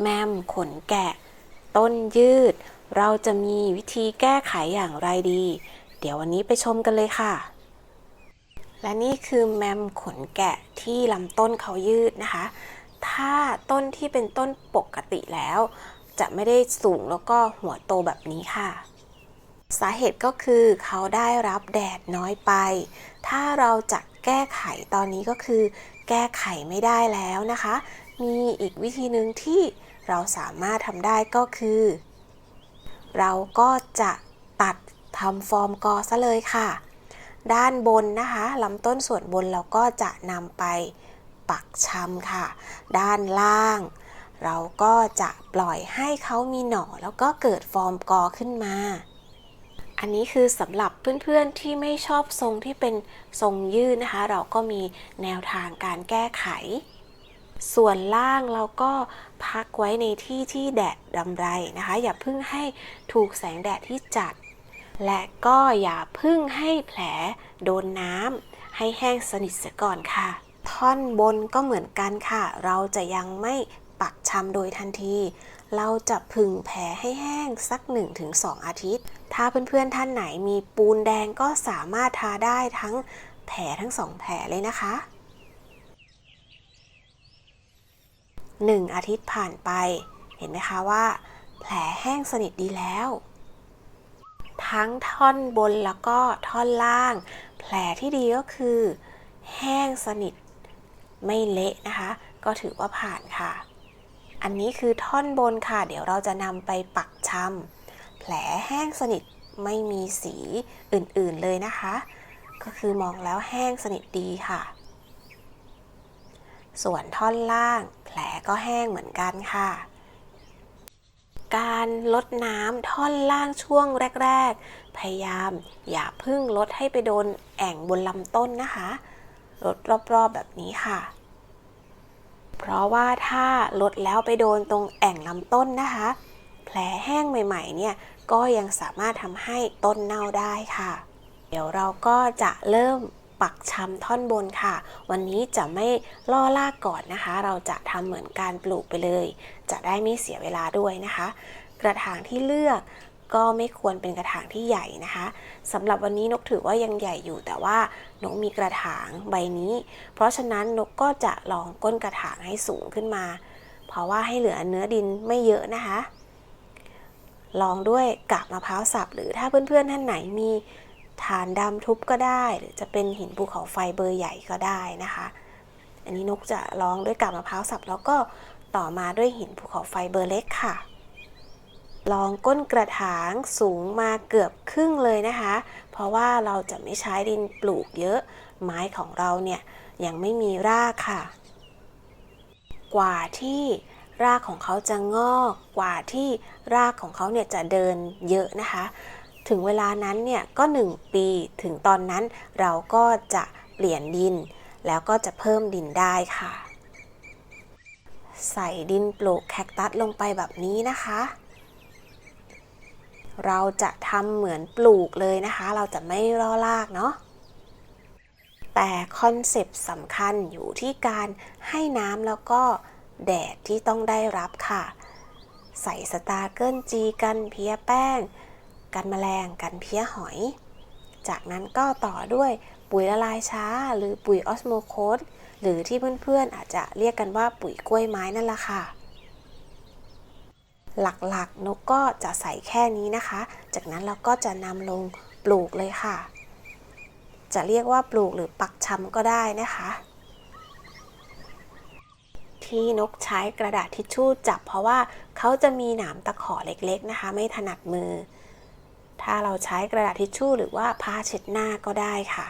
แมมขนแกะ ต้นยืด เราจะมีวิธีแก้ไขอย่างไรดี เดี๋ยววันนี้ไปชมกันเลยค่ะ และนี่คือแมมขนแกะที่ลำต้นเขายืดนะคะ ถ้าต้นที่เป็นต้นปกติแล้ว จะไม่ได้สูงแล้วก็หัวโตแบบนี้ค่ะสาเหตุก็คือเขาได้รับแดดน้อยไป ถ้าเราจะแก้ไขตอนนี้ก็คือ แก้ไขไม่ได้แล้วนะคะ มีอีกวิธีหนึ่งที่เราสามารถทำได้ก็คือ เราก็จะตัดทำฟอร์มกอซะเลยค่ะ ด้านบนนะคะลำต้นส่วนบนเราก็จะนำไปปักชำค่ะ ด้านล่าง เราก็จะปล่อยให้เขามีหน่อแล้วก็เกิดฟอร์มกอขึ้นมา อันนี้คือสำหรับเพื่อนๆที่ไม่ชอบทรงที่เป็นทรงยืดนะคะ เราก็มีแนวทางการแก้ไข ส่วนล่างเราก็พักไว้ในที่ที่แดดรำไรนะคะ อย่าเพิ่งให้ถูกแสงแดดที่จัด และก็อย่าเพึ่งให้แผลโดนน้ำให้แห้งสนิทเสียก่อนค่ะ ท่อนบนก็เหมือนกันค่ะ เราจะยังไม่ปักชำโดยทันที เราจะผึ่งแผลให้แห้งสัก 1-2 อาทิตย์ ถ้าเพื่อนๆท่านไหนมีปูนแดงก็สามารถทาได้ทั้งแผลทั้งสองแผลเลยนะคะ 1 อาทิตย์ผ่านไป เห็นไหมคะว่า แผลแห้งสนิทดีแล้ว ทั้งท่อนบนแล้วก็ท่อนล่าง แผลที่ดีก็คือ แห้งสนิทไม่เละนะคะ ก็ถือว่าผ่านค่ะ อันนี้คือท่อนบนค่ะ เดี๋ยวเราจะนำไปปักชำแผลแห้งสนิทไม่มีสีอื่นๆเลยนะคะ ก็คือมองแล้วแห้งสนิทดีค่ะ ส่วนท่อนล่าง ผลก็แห้งเหมือนกันค่ะ การลดน้ำท่อนล่างช่วงแรก ๆ พยายามอย่าพึ่งลดให้ไปโดนแอ่งบนลำต้นนะคะลดรอบๆแบบนี้ค่ะ เพราะว่าถ้าลดแล้วไปโดนตรงแอ่งลำต้นนะคะ แผลแห้งใหม่ๆ เนี่ยก็ยังสามารถทำให้ต้นเน่าได้ค่ะ เดี๋ยวเราก็จะเริ่ม ปักชำท่อนบนค่ะ วันนี้จะไม่ล่อลากก่อนนะคะ เราจะทำเหมือนการปลูกไปเลย จะได้ไม่เสียเวลาด้วยนะคะ กระถางที่เลือกก็ไม่ควรเป็นกระถางที่ใหญ่นะคะสำหรับวันนี้นกถือว่ายังใหญ่อยู่แต่ว่านกมีกระถางใบนี้ เพราะฉะนั้นนกก็จะลองก้นกระถางให้สูงขึ้นมา เพราะว่าให้เหลือเนื้อดินไม่เยอะนะคะ ลองด้วยกากมะพร้าวสับหรือถ้าเพื่อนๆท่านไหนมี ฐานดำทุบก็ได้ หรือจะเป็นหินภูเขาไฟเบอร์ใหญ่ก็ได้นะคะ อันนี้นกจะลองด้วยกากมะพร้าวสับแล้วก็ต่อมาด้วยหินภูเขาไฟเบอร์เล็กค่ะ ลองก้นกระถางสูงมาเกือบครึ่งเลยนะคะ เพราะว่าเราจะไม่ใช้ดินปลูกเยอะ ไม้ของเราเนี่ยยังไม่มีรากค่ะ กว่าที่รากของเขาจะงอก กว่าที่รากของเขาเนี่ยจะเดินเยอะนะคะ ถึงเวลานั้นเนี่ยก็ 1 ปีถึงตอนนั้นเราก็จะเปลี่ยนดิน แล้วก็จะเพิ่มดินได้ค่ะ ใส่ดินปลูกแคคตัสลงไปแบบนี้นะคะ เราจะทำเหมือนปลูกเลยนะคะ เราจะไม่ล่อลากเนาะแต่คอนเซปต์สำคัญอยู่ที่การให้น้ำแล้วก็แดดที่ต้องได้รับค่ะ ใส่สตาร์เกิลจีกันเพียแป้ง กันแมลงกันเพี้ยหอย จากนั้นก็ต่อด้วยปุ๋ยละลายช้า หรือปุ๋ยออสโมโคสหรือที่เพื่อนๆอาจจะเรียกกันว่าปุ๋ยกล้วยไม้นั่นแหละค่ะ หลักๆนกก็จะใส่แค่นี้นะคะ จากนั้นเราก็จะนำลงปลูกเลยค่ะ จะเรียกว่าปลูกหรือปักชำก็ได้นะคะ ที่นกใช้กระดาษทิชชู่จับเพราะว่าเขาจะมีหนามตะขอเล็กๆนะคะ ไม่ถนัดมือ ถ้าเราใช้กระดาษทิชชู่หรือว่าผ้าเช็ดหน้าก็ได้ค่ะ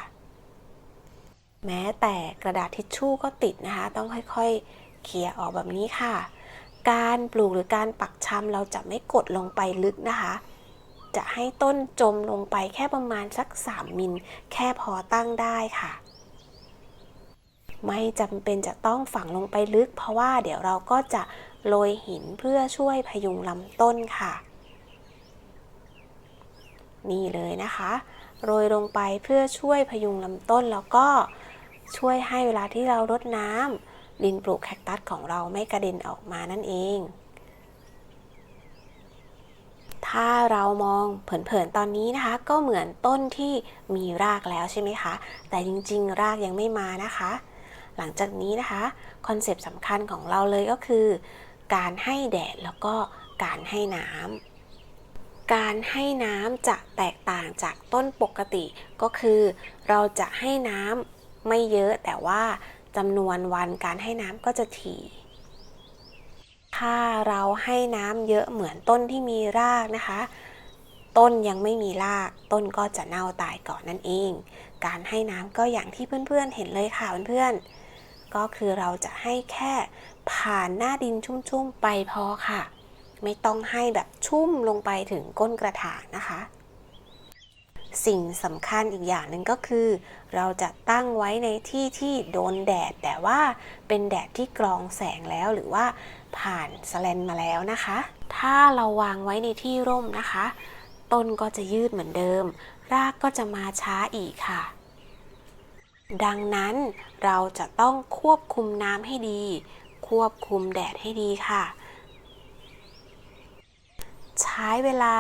แม้แต่กระดาษทิชชู่ก็ติดนะคะ ต้องค่อยๆ เขี่ยออกแบบนี้ค่ะ การปลูกหรือการปักชำเราจะไม่กดลงไปลึกนะคะ จะให้ต้นจมลงไปแค่ประมาณสัก 3 มิล แค่พอตั้งได้ค่ะไม่จำเป็นจะต้องฝังลงไปลึก เพราะว่าเดี๋ยวเราก็จะโรยหินเพื่อช่วยพยุงลำต้นค่ะ นี่เลยนะคะ โรยลงไปเพื่อช่วยพยุงลำต้นแล้วก็ช่วยให้เวลาที่เรารดน้ำดินปลูกแคคตัสของเราไม่กระเด็นออกมานั่นเอง ถ้าเรามองเผินๆตอนนี้นะคะ ก็เหมือนต้นที่มีรากแล้วใช่ไหมคะ แต่จริงๆ รากยังไม่มานะคะ หลังจากนี้นะคะคอนเซปต์สำคัญของเราเลยก็คือ การให้แดดแล้วก็การให้น้ำ การให้น้ำจะแตกต่างจากต้นปกติ ก็คือ เราจะให้น้ำไม่เยอะแต่ว่าจำนวนวันการให้น้ำก็จะถี่ ถ้าเราให้น้ำเยอะเหมือนต้นที่มีรากนะคะ ต้นยังไม่มีราก ต้นก็จะเน่าตายก่อนนั่นเอง การให้น้ำก็อย่างที่เพื่อนๆเห็นเลยค่ะเพื่อนๆก็คือเราจะให้แค่ผ่านหน้าดินชุ่มๆไปพอค่ะ ไม่ต้องให้แบบชุ่มลงไปถึงก้นกระถางนะคะ สิ่งสำคัญอีกอย่างหนึ่งก็คือ เราจะตั้งไว้ในที่ที่โดนแดด แต่ว่าเป็นแดดที่กรองแสงแล้วหรือว่าผ่านสแลนมาแล้วนะคะ ถ้าเราวางไว้ในที่ร่มนะคะ ต้นก็จะยืดเหมือนเดิม รากก็จะมาช้าอีกค่ะ ดังนั้นเราจะต้องควบคุมน้ำให้ดี ควบคุมแดดให้ดีค่ะ ใช้เวลา